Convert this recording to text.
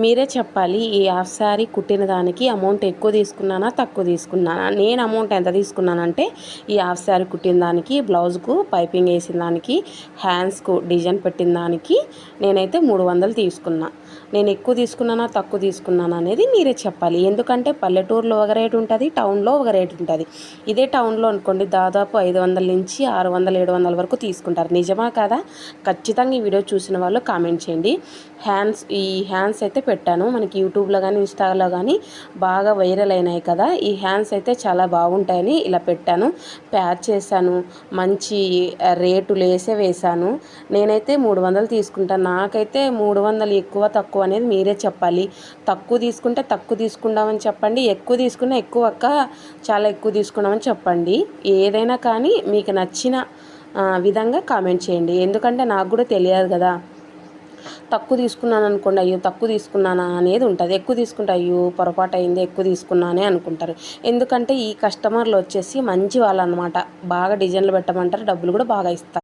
మీరే చెప్పాలి ఈ హాఫ్ శారీ కుట్టిన దానికి అమౌంట్ ఎక్కువ తీసుకున్నానా తక్కువ తీసుకున్నానా? నేను అమౌంట్ ఎంత తీసుకున్నానంటే ఈ హాఫ్ శారీ కుట్టిన దానికి బ్లౌజ్కు పైపింగ్ వేసిన దానికి హ్యాండ్స్కు డిజైన్ పెట్టిన దానికి నేనైతే మూడు వందలు తీసుకున్నాను నేను ఎక్కువ తీసుకున్నానా తక్కువ తీసుకున్నానా అనేది మీరే చెప్పాలి. ఎందుకంటే పల్లెటూరులో ఒక రేటు ఉంటుంది టౌన్లో ఒక రేటు ఉంటుంది. ఇదే టౌన్లో అనుకోండి దాదాపు ఐదు వందల నుంచి ఆరు వందల ఏడు వందల వరకు తీసుకుంటారు. నిజమా కదా? ఖచ్చితంగా ఈ వీడియో చూసిన వాళ్ళు కామెంట్ చేయండి. హ్యాండ్స్ ఈ హ్యాండ్స్ అయితే పెట్టాను. మనకి యూట్యూబ్లో కానీ ఇన్స్టాలో కానీ బాగా వైరల్ అయినాయి కదా. ఈ హ్యాండ్స్ అయితే చాలా బాగుంటాయని ఇలా పెట్టాను. ప్యాచ్ చేశాను. మంచి రేటు లేసే వేశాను. నేనైతే మూడు వందలు తీసుకుంటాను. నాకైతే మూడు వందలు ఎక్కువ తక్కువ తక్కువ అనేది మీరే చెప్పాలి. తక్కువ తీసుకుంటే తక్కువ తీసుకుందామని చెప్పండి. ఎక్కువ తీసుకున్నా ఎక్కువ అక్క చాలా ఎక్కువ తీసుకున్నామని చెప్పండి. ఏదైనా కానీ మీకు నచ్చిన విధంగా కామెంట్ చేయండి. ఎందుకంటే నాకు కూడా తెలియదు కదా. తక్కువ తీసుకున్నాను అనుకోండి అయ్యో తక్కువ తీసుకున్నానా అనేది ఉంటుంది. ఎక్కువ తీసుకుంటే అయ్యో పొరపాటు అయింది ఎక్కువ తీసుకున్నానే అనుకుంటారు. ఎందుకంటే ఈ కస్టమర్లు వచ్చేసి మంచి వాళ్ళు అనమాట బాగా డిజైన్లు పెట్టమంటారు డబ్బులు కూడా బాగా ఇస్తారు.